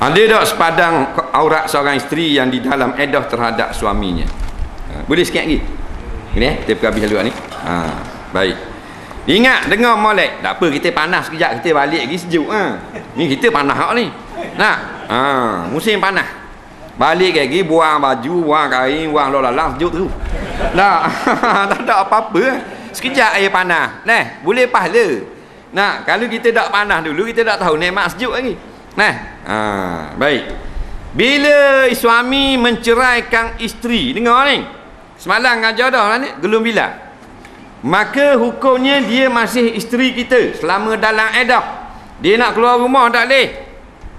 Ada tak sepadang aurat seorang isteri yang di dalam edah terhadap suaminya? Ha, boleh sikit lagi? Ini eh, kita habis dulu ni. Ha, baik. Ingat dengar molek. Tak apa kita panas sekejap kita balik lagi sejuk ha. Ni kita panas hak ni. Nak? Ha, musim panas. Balik lagi buang baju, buang kain, buang lalang sejuk tu. Nah, tak ada apa-apa. Sekejap air panas. Nah, boleh pahala. Nah, kalau kita tak panas dulu kita tak tahu nikmat sejuk lagi. Nah, ha, baik. Bila suami menceraikan isteri, dengar ni. Semalam ngajar dah lah ni, gelum bila. Maka hukumnya dia masih isteri kita selama dalam edah. Dia nak keluar rumah tak boleh.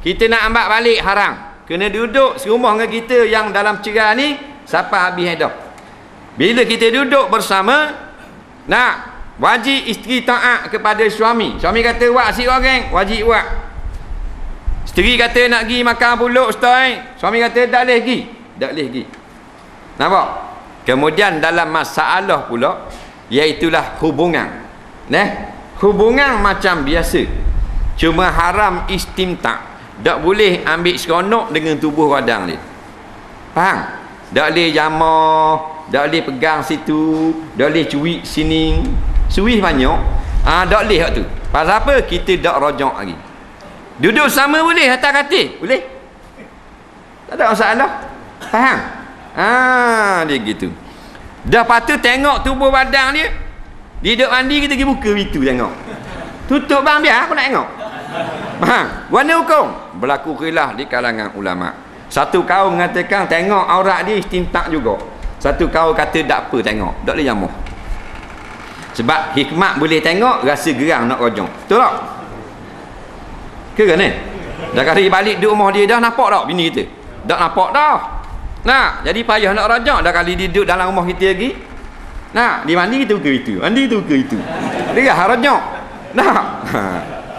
Kita nak ambil balik haram. Kena duduk serumah dengan kita yang dalam cerai ni sampai habis edah. Bila kita duduk bersama, nak wajib isteri taat kepada suami. Suami kata buat si orang, wajib buat. Isteri kata nak pergi makan puluk setoi. Suami kata tak boleh pergi. Tak boleh pergi. Nampak? Kemudian dalam masalah pula iaitulah hubungan. Nah, hubungan macam biasa. Cuma haram istimta. Tak boleh ambil seronok dengan tubuh radang dia. Faham? Tak boleh jamah, tak boleh pegang situ, tak boleh cuik sini. Suih banyak. Ah, ha, tak boleh hak tu. Pasal apa? Kita tak rojak lagi. Duduk sama boleh atas katil? Boleh? Tak ada masalah. Faham? Ah, dia gitu. Dah patut tengok tubuh badan dia. Dia duduk mandi kita pergi buka pintu tengok. Tutup bang biar aku nak tengok. Faham? Warna hukum berlaku khilaf di kalangan ulama. Satu kaum mengatakan tengok aurat dia istintak juga. Satu kaum kata tak apa tengok. Tak boleh jamuh. Sebab hikmat boleh tengok rasa gerang nak rojong. Betul tak? Ke kan eh? Dah kali balik duduk rumah dia dah nampak tak bini kita? Tak nampak dah. Nak, jadi payah nak rojak dah kali dia duduk dalam rumah kita lagi. Nak, di mandi kita ke itu. Mandi tu ke itu. Dia dah rojak. Nak.